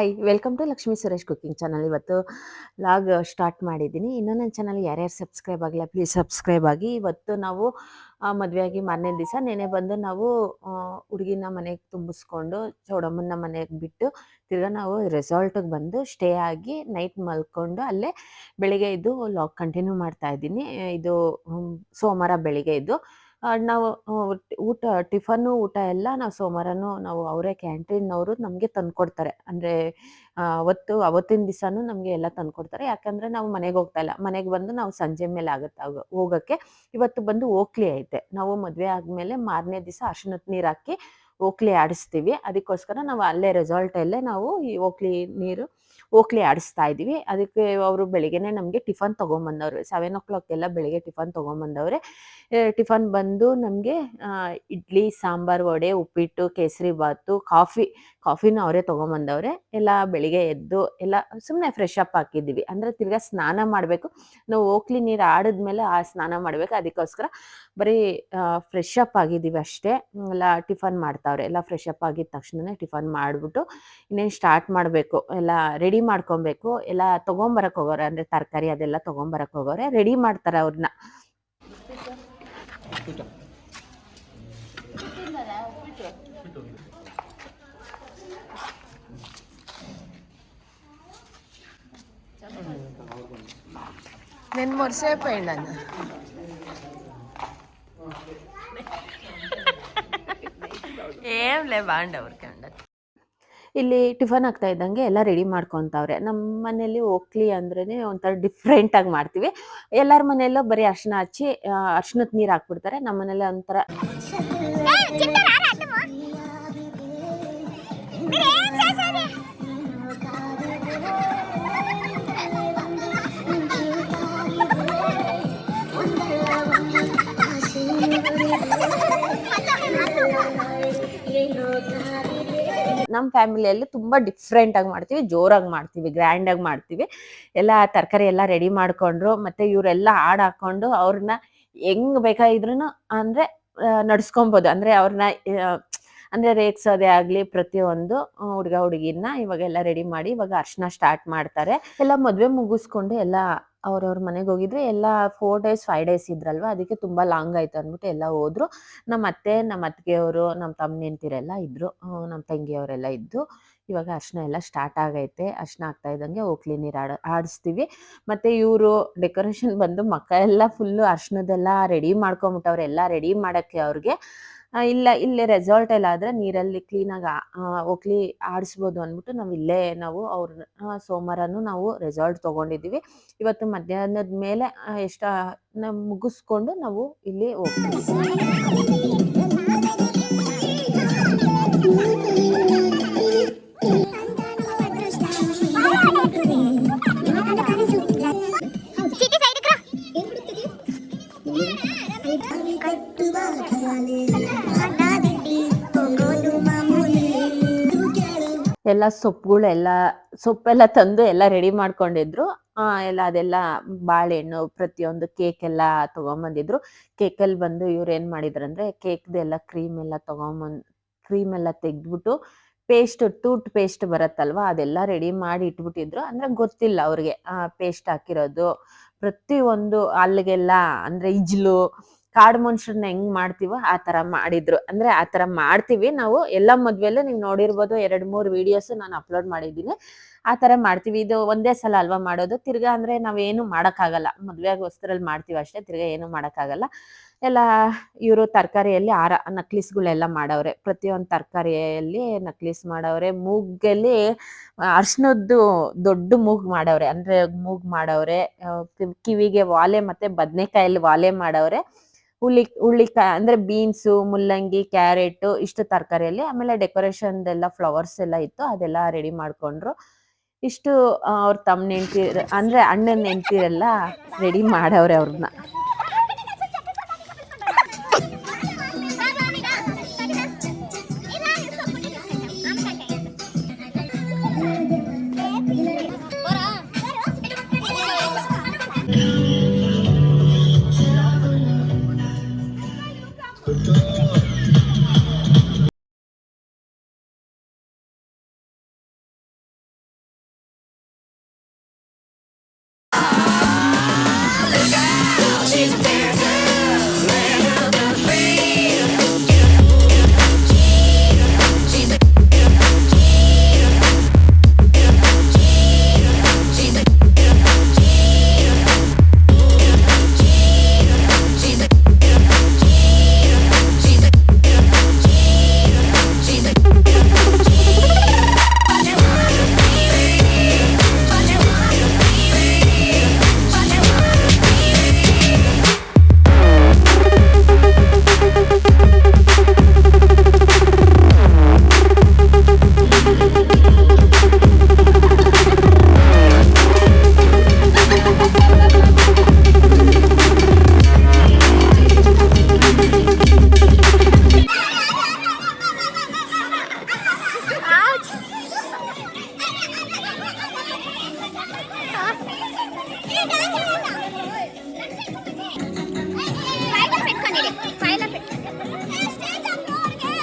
Hi welcome to Lakshmi Suresh cooking channel ಇವತ್ತು log start ಮಾಡಿದ್ದೀನಿ. ಇನ್ನೂ ನನ್ನ ಚಾನಲ್ ಯಾರ್ಯಾರು ಸಬ್ಸ್ಕ್ರೈಬ್ ಆಗಿಲ್ಲ ಪ್ಲೀಸ್ ಸಬ್ಸ್ಕ್ರೈಬ್ ಆಗಿ. ಇವತ್ತು ನಾವು ಮದುವೆಯಾಗಿ ಮಾರನೇ ದಿವಸ ನೆನೆ ಬಂದು ನಾವು ಹುಡುಗಿನ ಮನೆಗೆ ತುಂಬಿಸ್ಕೊಂಡು, ಚೌಡಮ್ಮನ ಮನೆಗೆ ಬಿಟ್ಟು ತಿರ್ಗಾ ನಾವು ರೆಸಾರ್ಟಿಗೆ ಬಂದು ಸ್ಟೇ ಆಗಿ ನೈಟ್ ಮಲ್ಕೊಂಡು ಅಲ್ಲೇ ಬೆಳಿಗ್ಗೆ ಇದ್ದು ಲಾಗ್ ಕಂಟಿನ್ಯೂ ಮಾಡ್ತಾ ಇದ್ದೀನಿ. ಇದು ಸೋಮವಾರ ಬೆಳಿಗ್ಗೆ ಇದ್ದು ನಾವು ಊಟ, ಟಿಫನ್ನು, ಊಟ ಎಲ್ಲ ನಾವು ಸೋಮವಾರನೂ ನಾವು ಅವರೇ ಕ್ಯಾಂಟೀನ್ನವರು ನಮಗೆ ತಂದ್ಕೊಡ್ತಾರೆ. ಅಂದರೆ ಅವತ್ತು, ಅವತ್ತಿನ ದಿವಸನೂ ನಮಗೆ ಎಲ್ಲ ತಂದ್ಕೊಡ್ತಾರೆ. ಯಾಕಂದರೆ ನಾವು ಮನೆಗೆ ಹೋಗ್ತಾ ಇಲ್ಲ. ಮನೆಗೆ ಬಂದು ನಾವು ಸಂಜೆ ಮೇಲೆ ಆಗುತ್ತೆ ಆಗ, ಹೋಗೋಕ್ಕೆ. ಇವತ್ತು ಬಂದು ಓಕ್ಲಿ ಐತೆ. ನಾವು ಮದುವೆ ಆದಮೇಲೆ ಮಾರನೇ ದಿವಸ ಅರ್ಶಿನದ ನೀರು ಹಾಕಿ ಓಕ್ಲಿ ಆಡಿಸ್ತೀವಿ. ಅದಕ್ಕೋಸ್ಕರ ನಾವು ಅಲ್ಲೇ ರೆಸಾರ್ಟಲ್ಲೇ ನಾವು ಈ ಓಕ್ಲಿ ನೀರು ಓಕ್ಲಿ ಆಡಿಸ್ತಾ ಇದ್ದೀವಿ. ಅದಕ್ಕೆ ಅವರು ಬೆಳಿಗ್ಗೆನೆ ನಮಗೆ ಟಿಫನ್ ತೊಗೊಂಬಂದವ್ರೆ. ಸೆವೆನ್ ಓ ಕ್ಲಾಕೆಲ್ಲ ಬೆಳಿಗ್ಗೆ ಟಿಫನ್ ತೊಗೊಂಬಂದವ್ರೆ. ಟಿಫನ್ ಬಂದು ನಮಗೆ ಇಡ್ಲಿ, ಸಾಂಬಾರು, ವಡೆ, ಉಪ್ಪಿಟ್ಟು, ಕೇಸರಿ ಬಾತು, ಕಾಫಿ, ಕಾಫಿನ ಅವರೇ ತೊಗೊಂಬಂದವ್ರೆ. ಎಲ್ಲ ಬೆಳಿಗ್ಗೆ ಎದ್ದು ಎಲ್ಲ ಸುಮ್ಮನೆ ಫ್ರೆಶ್ ಅಪ್ ಹಾಕಿದ್ದೀವಿ. ಅಂದರೆ ತಿರ್ಗಾ ಸ್ನಾನ ಮಾಡಬೇಕು. ನಾವು ಓಕ್ಲಿ ನೀರು ಆಡಿದ್ಮೇಲೆ ಆ ಸ್ನಾನ ಮಾಡಬೇಕು. ಅದಕ್ಕೋಸ್ಕರ ಬರೀ ಫ್ರೆಶ್ ಅಪ್ ಆಗಿದ್ದೀವಿ ಅಷ್ಟೇ. ಎಲ್ಲ ಟಿಫನ್ ಮಾಡ್ತಾವ್ರೆ. ಎಲ್ಲ ಫ್ರೆಶ್ ಅಪ್ ಆಗಿದ ತಕ್ಷಣನೇ ಟಿಫನ್ ಮಾಡಿಬಿಟ್ಟು ಇನ್ನೇನು ಸ್ಟಾರ್ಟ್ ಮಾಡಬೇಕು. ಎಲ್ಲ ರೆಡಿ ಮಾಡ್ಕೊಬೇಕು ಎಲ್ಲ ತೊಗೊಂಬರಕ್ಕೆ ಹೋಗೋರೆ ಅಂದರೆ ತರಕಾರಿ ಅದೆಲ್ಲ ತೊಗೊಂಬರಕ್ಕೆ ಹೋಗೋರೆ ರೆಡಿ ಮಾಡ್ತಾರೆ ಅವ್ರನ್ನ నేను మురిసిపోయిండు అన్న ఏం లే బాగుండే ఊరికే ఉండదు ಇಲ್ಲಿ ಟಿಫನ್ ಆಗ್ತಾ ಇದ್ದಂಗೆ ಎಲ್ಲ ರೆಡಿ ಮಾಡ್ಕೊತಾವ್ರೆ. ನಮ್ಮ ಮನೇಲಿ ಓಕ್ಲಿ ಅಂದ್ರೇ ಒಂಥರ ಡಿಫ್ರೆಂಟ್ ಆಗಿ ಮಾಡ್ತೀವಿ. ಎಲ್ಲರ ಮನೆಯಲ್ಲೂ ಬರೀ ಅರ್ಶಿನ ಹಚ್ಚಿ ಅರ್ಶಿನದ ನೀರು ಹಾಕ್ಬಿಡ್ತಾರೆ. ನಮ್ಮ ಮನೇಲಿ ಒಂಥರ ನಮ್ಮ ಫ್ಯಾಮಿಲಿಯಲ್ಲಿ ತುಂಬ ಡಿಫ್ರೆಂಟ್ ಆಗಿ ಮಾಡ್ತೀವಿ, ಜೋರಾಗಿ ಮಾಡ್ತೀವಿ ಗ್ರ್ಯಾಂಡ್ ಆಗಿ ಮಾಡ್ತೀವಿ. ಎಲ್ಲ ತರಕಾರಿ ಎಲ್ಲ ರೆಡಿ ಮಾಡ್ಕೊಂಡ್ರು, ಮತ್ತೆ ಇವರೆಲ್ಲ ಹಾಡ್ ಹಾಕೊಂಡು ಅವ್ರನ್ನ ಹೆಂಗ್ ಬೇಕಾಗಿದ್ರು ಅಂದ್ರೆ ನಡ್ಸ್ಕೊಬೋದು. ಅಂದ್ರೆ ಅವ್ರನ್ನ ಅಂದ್ರೆ ರೇಗ್ಸೋದೇ ಆಗ್ಲಿ ಪ್ರತಿಯೊಂದು ಹುಡುಗ ಹುಡುಗಿನ ಇವಾಗೆಲ್ಲ ರೆಡಿ ಮಾಡಿ ಇವಾಗ ಅರ್ಶನ ಸ್ಟಾರ್ಟ್ ಮಾಡ್ತಾರೆ. ಎಲ್ಲ ಮದ್ವೆ ಮುಗಿಸ್ಕೊಂಡು ಎಲ್ಲ ಅವ್ರವ್ರ ಮನೆಗೆ ಹೋಗಿದ್ರೆ ಎಲ್ಲ ಫೋರ್ ಡೇಸ್ ಫೈವ್ ಡೇಸ್ ಇದ್ರಲ್ವ? ಅದಕ್ಕೆ ತುಂಬಾ ಲಾಂಗ್ ಆಯ್ತು ಅಂದ್ಬಿಟ್ಟು ಎಲ್ಲ ಹೋದ್ರು. ನಮ್ಮ ಅತ್ತೆ ನಮ್ಮ ಅತ್ತಿಗೆಯವರು ನಮ್ಮ ತಮ್ಮ ನೆಂತಿರೆಲ್ಲ ಇದ್ರು. ನಮ್ಮ ತಂಗಿಯವರೆಲ್ಲ ಇದ್ದು. ಇವಾಗ ಅರ್ಶನ ಎಲ್ಲ ಸ್ಟಾರ್ಟ್ ಆಗೈತೆ. ಅರ್ಶನ ಆಗ್ತಾ ಇದ್ದಂಗೆ ಓಕ್ಲಿ ನೀರು ಆಡ, ಆಡಿಸ್ತೀವಿ. ಮತ್ತೆ ಇವರು ಡೆಕೋರೇಷನ್ ಬಂದು ಮಕ್ಕ ಎಲ್ಲ ಫುಲ್ಲು ಅರ್ಶನದೆಲ್ಲ ರೆಡಿ ಮಾಡ್ಕೊಂಬಿಟ್ಟವ್ರೆ. ಅವ್ರೆಲ್ಲ ರೆಡಿ ಮಾಡಕ್ಕೆ ಅವ್ರಿಗೆ ಇಲ್ಲ, ಇಲ್ಲೇ ರೆಸಾರ್ಟ್ ಎಲ್ಲ ಆದ್ರೆ ನೀರಲ್ಲಿ ಕ್ಲೀನಾಗಿ ಓಕ್ಲಿ ಆಡಿಸ್ಬೋದು ಅಂದ್ಬಿಟ್ಟು ನಾವು ಇಲ್ಲೇ ನಾವು ಅವ್ರ ಸೋಮವಾರನೂ ನಾವು ರೆಸಾರ್ಟ್ ತಗೊಂಡಿದ್ದೀವಿ ಇವತ್ತು ಮಧ್ಯಾಹ್ನದ ಮೇಲೆ ಎಷ್ಟ ಮುಗಿಸ್ಕೊಂಡು ನಾವು ಇಲ್ಲಿ ಹೋಗ್ತೀವಿ. ಎಲ್ಲ ಸೊಪ್ಪುಗಳೆಲ್ಲ ಸೊಪ್ಪೆಲ್ಲ ತಂದು ಎಲ್ಲ ರೆಡಿ ಮಾಡ್ಕೊಂಡಿದ್ರು. ಆ, ಎಲ್ಲ ಅದೆಲ್ಲ ಬಾಳೆಹಣ್ಣು ಪ್ರತಿಯೊಂದು ಕೇಕ್ ಎಲ್ಲ ತಗೊಂಬಂದಿದ್ರು. ಕೇಕಲ್ಲಿ ಬಂದು ಇವ್ರು ಏನ್ ಮಾಡಿದ್ರು ಅಂದ್ರೆ ಕೇಕ್ದೆಲ್ಲ ಕ್ರೀಮ್ ಎಲ್ಲ ತಗೊಂಬಂದ್ ಕ್ರೀಮ್ ಎಲ್ಲ ತೆಗ್ದ್ಬಿಟ್ಟು ಪೇಸ್ಟ್ ಟೂಟ್ ಪೇಸ್ಟ್ ಬರತ್ತಲ್ವಾ ಅದೆಲ್ಲ ರೆಡಿ ಮಾಡಿ ಇಟ್ಬಿಟ್ಟಿದ್ರು. ಅಂದ್ರೆ ಗೊತ್ತಿಲ್ಲ ಅವ್ರಿಗೆ ಆ ಪೇಸ್ಟ್ ಹಾಕಿರೋದು. ಪ್ರತಿ ಒಂದು ಅಲ್ಲಿಗೆಲ್ಲ ಅಂದ್ರೆ ಇಜ್ಲು ಕಾಡು ಮನುಷ್ಯರನ್ನ ಹೆಂಗ್ ಮಾಡ್ತೀವೋ ಆ ತರ ಮಾಡಿದ್ರು. ಅಂದ್ರೆ ಆ ತರ ಮಾಡ್ತೀವಿ. ನಾವು ಎಲ್ಲ ಮದ್ವೆಲ್ಲೂ ನೀವು ನೋಡಿರ್ಬೋದು ಎರಡ್ ಮೂರ್ ವಿಡಿಯೋಸ್ ನಾನು ಅಪ್ಲೋಡ್ ಮಾಡಿದ್ದೀನಿ. ಆ ತರ ಮಾಡ್ತೀವಿ. ಇದು ಒಂದೇ ಸಲ ಅಲ್ವಾ ಮಾಡೋದು? ತಿರ್ಗಾ ಅಂದ್ರೆ ನಾವೇನು ಮಾಡಕ್ಕಾಗಲ್ಲ. ವಸ್ತ್ರಲ್ಲಿ ಮಾಡ್ತೀವಿ ಅಷ್ಟೇ. ತಿರ್ಗಾ ಏನು ಮಾಡಕ್ಕಾಗಲ್ಲ. ಎಲ್ಲ ಇವರು ತರಕಾರಿಯಲ್ಲಿ ಆರ, ನಕ್ಲಿಸ್ಗಳೆಲ್ಲ ಮಾಡವ್ರೆ. ಪ್ರತಿಯೊಂದು ತರಕಾರಿಯಲ್ಲಿ ನಕ್ಲಿಸ್ ಮಾಡವ್ರೆ. ಮೂಗಲ್ಲಿ ಅರ್ಶನದ್ದು ದೊಡ್ಡ ಮೂಗ್ ಮಾಡವ್ರೆ. ಅಂದ್ರೆ ಮೂಗ್ ಮಾಡವ್ರೆ. ಕಿವಿಗೆ ವಾಲೆ ಮತ್ತೆ ಬದ್ನೆಕಾಯಲ್ಲಿ ವಾಲೆ ಮಾಡವ್ರೆ. ಹುಳ್ಳಿ ಹುಳ್ಳಿಕಾಯಿ ಅಂದ್ರೆ ಬೀನ್ಸು ಮುಲ್ಲಂಗಿ ಕ್ಯಾರೆಟ್ ಇಷ್ಟು ತರಕಾರಿಯಲ್ಲಿ ಆಮೇಲೆ ಡೆಕೋರೇಷನ್ ಎಲ್ಲ ಫ್ಲವರ್ಸ್ ಎಲ್ಲ ಇತ್ತು, ಅದೆಲ್ಲ ರೆಡಿ ಮಾಡ್ಕೊಂಡ್ರು. ಇಷ್ಟು ಅವ್ರ ತಮ್ಮ ನೆಂಟಿ ಅಂದ್ರೆ ಅಣ್ಣನ ನೆಂಟಿರೆಲ್ಲ ರೆಡಿ ಮಾಡವ್ರೆ ಅವ್ರನ್ನ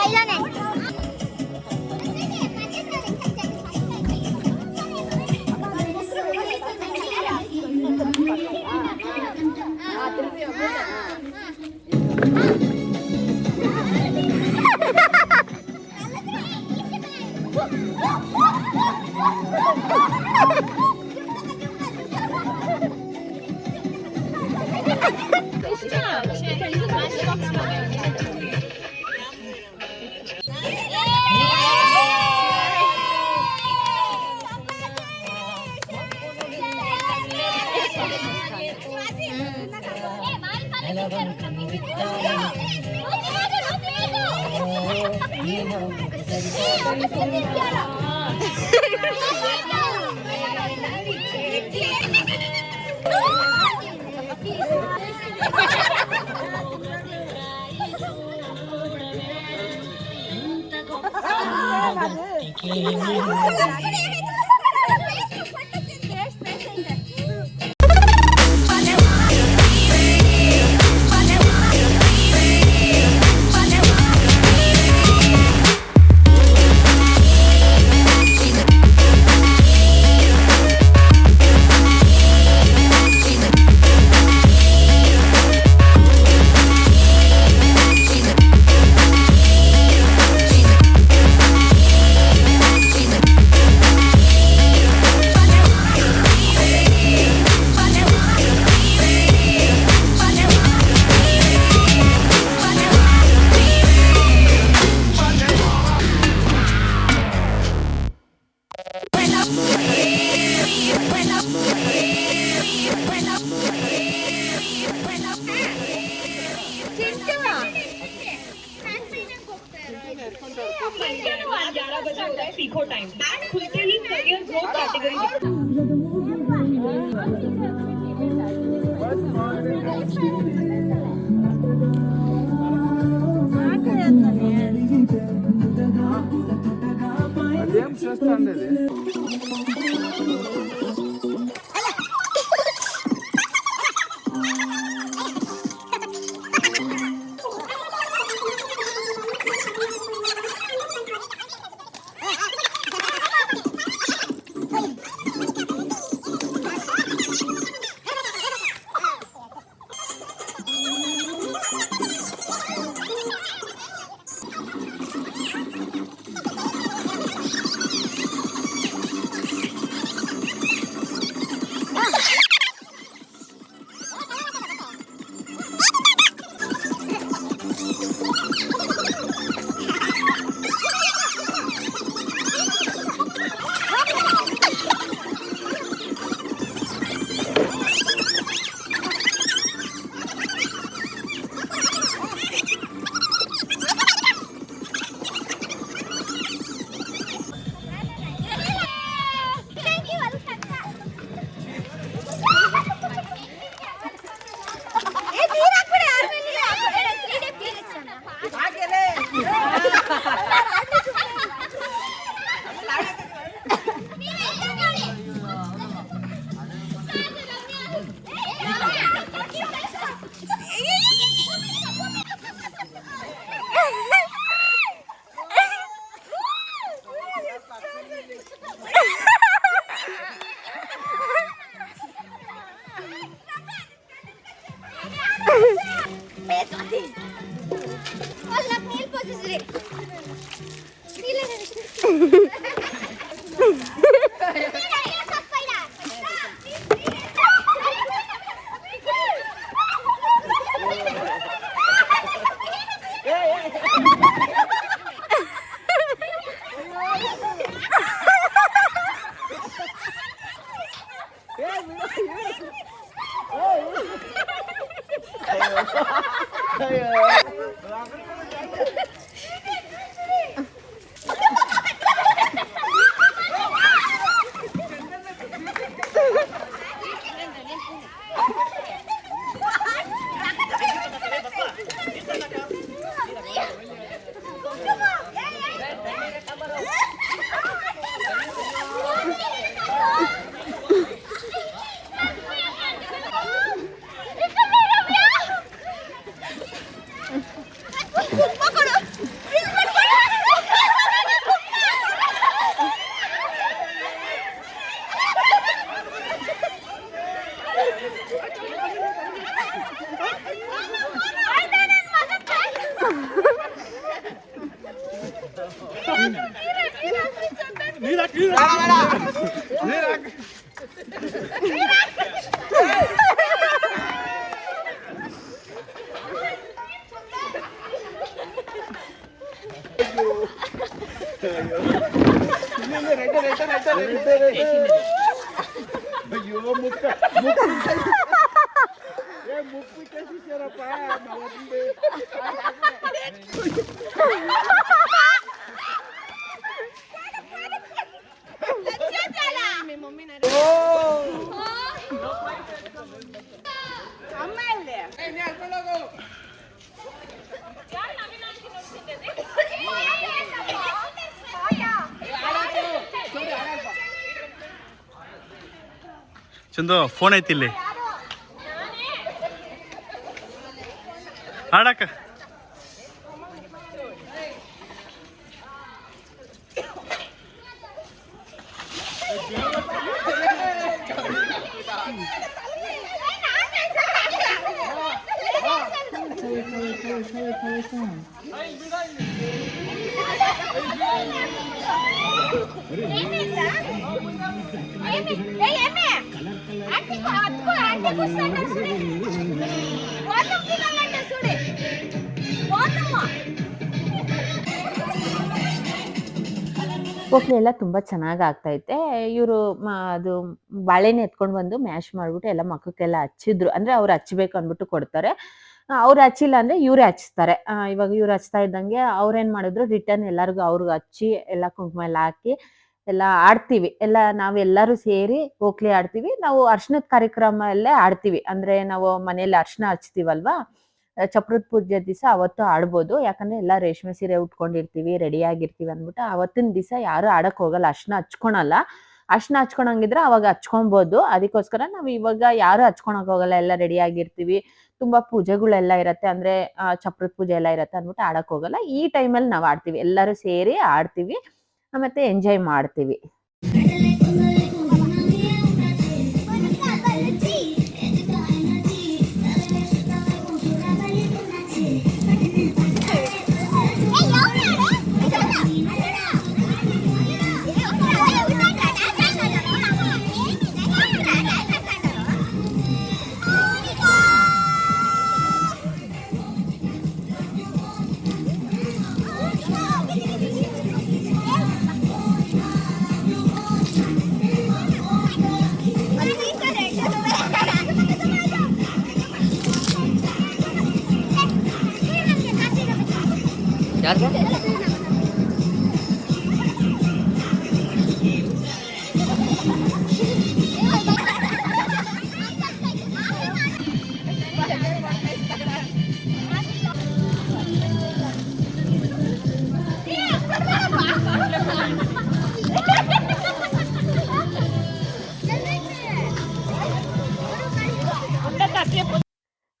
கைதானே 何? ग्यारह बजे होता है पीको टाइम खुद से ही करियर ग्रोथ कैटेगरी అదేం చేస్తాండి అది Ha ha ha! Yeah. అయ్యో ముక్క ಚಂದು ಫೋನ್ ಐತಿ ಇಲ್ಲಿ ಆಡಕ್ಕ ಓಕ್ಲಿ ಎಲ್ಲ ತುಂಬ ಚೆನ್ನಾಗಿ ಆಗ್ತೈತೆ ಇವರು ಅದು ಬಾಳೆನೆ ಎತ್ಕೊಂಡು ಬಂದು ಮ್ಯಾಶ್ ಮಾಡಿಬಿಟ್ಟು ಎಲ್ಲ ಮಕ್ಕಕ್ಕೆಲ್ಲ ಹಚ್ಚಿದ್ರು. ಅಂದರೆ ಅವ್ರು ಹಚ್ಚಬೇಕು ಅಂದ್ಬಿಟ್ಟು ಕೊಡ್ತಾರೆ. ಅವ್ರು ಹಚ್ಚಿಲ್ಲ ಅಂದರೆ ಇವರೇ ಹಚ್ತಾರೆ. ಇವಾಗ ಇವ್ರು ಹಚ್ತಾ ಇದ್ದಂಗೆ ಅವ್ರೇನು ಮಾಡಿದ್ರು ರಿಟರ್ನ್ ಎಲ್ಲರಿಗೂ ಅವ್ರಿಗೆ ಹಚ್ಚಿ ಎಲ್ಲ ಕುಂಕುಮ ಎಲ್ಲ ಹಾಕಿ ಎಲ್ಲ ಆಡ್ತೀವಿ. ಎಲ್ಲ ನಾವೆಲ್ಲರೂ ಸೇರಿ ಓಕ್ಲಿ ಆಡ್ತೀವಿ. ನಾವು ಅರ್ಶನದ ಕಾರ್ಯಕ್ರಮ ಎಲ್ಲೇ ಆಡ್ತೀವಿ. ಅಂದ್ರೆ ನಾವು ಮನೆಯಲ್ಲಿ ಅರ್ಶನ ಹಚ್ತೀವಲ್ವಾ? ಚಪ್ರದ ಪೂಜೆ ದಿವಸ ಅವತ್ತು ಆಡ್ಬೋದು. ಯಾಕಂದ್ರೆ ಎಲ್ಲ ರೇಷ್ಮೆ ಸೀರೆ ಉಟ್ಕೊಂಡಿರ್ತೀವಿ, ರೆಡಿ ಆಗಿರ್ತೀವಿ ಅಂದ್ಬಿಟ್ಟು ಅವತ್ತಿನ ದಿವಸ ಯಾರು ಆಡಕ್ ಹೋಗಲ್ಲ. ಅರ್ಶನ ಹಚ್ಕೊಳಲ್ಲ. ಅರ್ಶನ ಹಚ್ಕೊಳಂಗಿದ್ರೆ ಅವಾಗ ಹಚ್ಕೊಬೋದು. ಅದಕ್ಕೋಸ್ಕರ ನಾವು ಇವಾಗ ಯಾರು ಹಚ್ಕೊಳಕ್ ಹೋಗಲ್ಲ. ಎಲ್ಲ ರೆಡಿ ಆಗಿರ್ತೀವಿ. ತುಂಬಾ ಪೂಜೆಗಳೆಲ್ಲ ಇರತ್ತೆ. ಅಂದ್ರೆ ಚಪ್ರದ ಪೂಜೆ ಎಲ್ಲ ಇರತ್ತೆ ಅಂದ್ಬಿಟ್ಟು ಆಡಕ್ ಹೋಗಲ್ಲ. ಈ ಟೈಮಲ್ಲಿ ನಾವು ಆಡ್ತೀವಿ. ಎಲ್ಲರೂ ಸೇರಿ ಆಡ್ತೀವಿ. ಮತ್ತೆ ಎಂಜಾಯ್ ಮಾಡ್ತೀವಿ.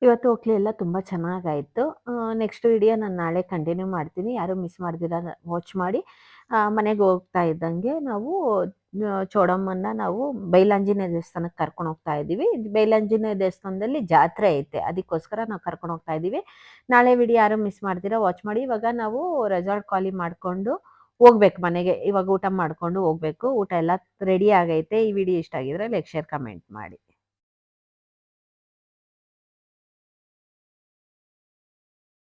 ಇವತ್ತು ಹೋಗ್ಲಿ, ಎಲ್ಲ ತುಂಬ ಚೆನ್ನಾಗಾಯಿತು. ನೆಕ್ಸ್ಟ್ ವಿಡಿಯೋ ನಾನು ನಾಳೆ ಕಂಟಿನ್ಯೂ ಮಾಡ್ತೀನಿ. ಯಾರು ಮಿಸ್ ಮಾಡ್ದಿರ ವಾಚ್ ಮಾಡಿ. ಮನೆಗೆ ಹೋಗ್ತಾ ಇದ್ದಂಗೆ ನಾವು ಚೋಡಮ್ಮನ್ನ ನಾವು ಬೈಲಾಂಜನೇಯ ದೇವಸ್ಥಾನಕ್ಕೆ ಕರ್ಕೊಂಡು ಹೋಗ್ತಾ ಇದ್ದೀವಿ. ಬೈಲಾಂಜನೇಯ ದೇವಸ್ಥಾನದಲ್ಲಿ ಜಾತ್ರೆ ಐತೆ. ಅದಕ್ಕೋಸ್ಕರ ನಾವು ಕರ್ಕೊಂಡು ಹೋಗ್ತಾ ಇದ್ದೀವಿ. ನಾಳೆ ವಿಡಿಯೋ ಯಾರು ಮಿಸ್ ಮಾಡ್ತೀರಾ ವಾಚ್ ಮಾಡಿ. ಇವಾಗ ನಾವು ರೆಸಾರ್ಟ್ ಕಾಲಿ ಮಾಡಿಕೊಂಡು ಹೋಗ್ಬೇಕು ಮನೆಗೆ. ಇವಾಗ ಊಟ ಮಾಡ್ಕೊಂಡು ಹೋಗ್ಬೇಕು. ಊಟ ಎಲ್ಲ ರೆಡಿ ಆಗೈತೆ. ಈ ವಿಡಿಯೋ ಇಷ್ಟ ಆಗಿದ್ರೆ ಲೈಕ್ ಶೇರ್ ಕಮೆಂಟ್ ಮಾಡಿ.